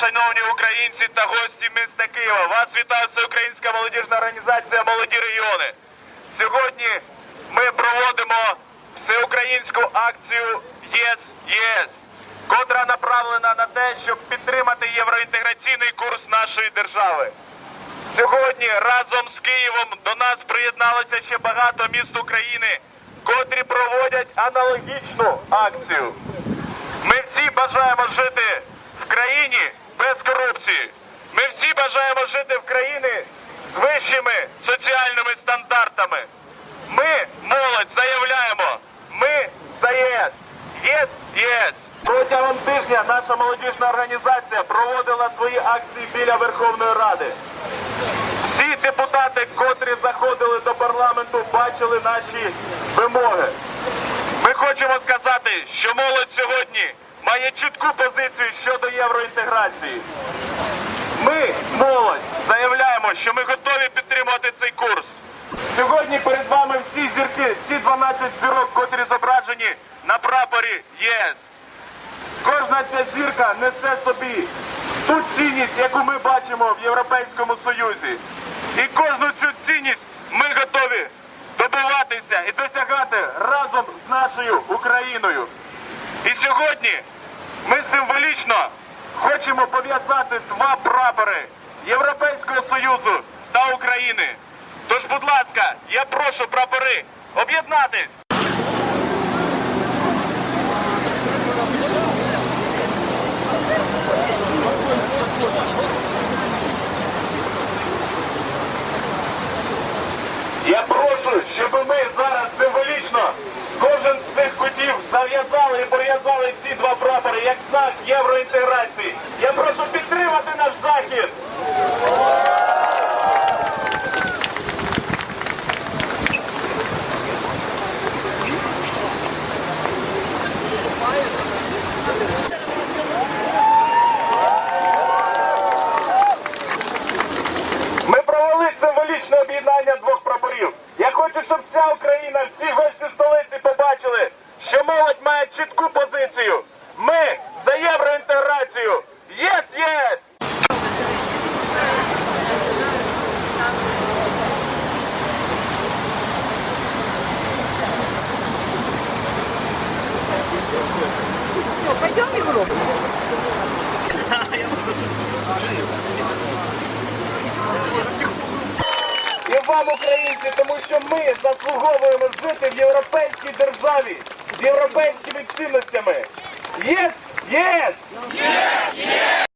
шановні українці та гості міста Києва. Вас вітає Всеукраїнська молодіжна організація Молоді регіони. Сьогодні ми проводимо всеукраїнську акцію ЄС ЄС, котра направлена на те, щоб підтримати євроінтеграційний курс нашої держави. Сьогодні разом з Києвом до нас приєдналося ще багато міст України, котрі проводять аналогічну акцію. Ми всі бажаємо жити в країні без корупції. Ми всі бажаємо жити в країні з вищими соціальними стандартами. Ми, молодь, заявляємо, ми за ЄС. ЄС, ЄС. Протягом тижня наша молодіжна організація проводила свої акції біля Верховної Ради. Всі депутати, котрі заходили до парламенту, бачили наші вимоги. Ми хочемо сказати, що молодь сьогодні має чітку позицію щодо євроінтеграції. Ми, молодь, заявляємо, що ми готові підтримувати цей курс. Сьогодні перед вами всі зірки, всі 12 зірок, котрі зображені на прапорі ЄС. Кожна ця зірка несе собі ту цінність, яку ми бачимо в Європейському Союзі. І кожну цю цінність ми готові добиватися і досягати разом з нашою Україною. І сьогодні ми символічно хочемо пов'язати два прапори Європейського Союзу та України. Тож, будь ласка, я прошу прапори об'єднатись. Я прошу, щоб ми зараз євроінтеграції. Я прошу підтримати наш захід. Ми провели символічне об'єднання двох прапорів. Я хочу, щоб вся Україна, всі гості столиці побачили, що молодь має чітку позицію. Ми за євроінтеграцію. Єс, єс! Пойдем в Европу. І вам, українці, тому що ми заслуговуємо жити в європейській державі з європейськими цінностями. Yes, yes! Yes, yes!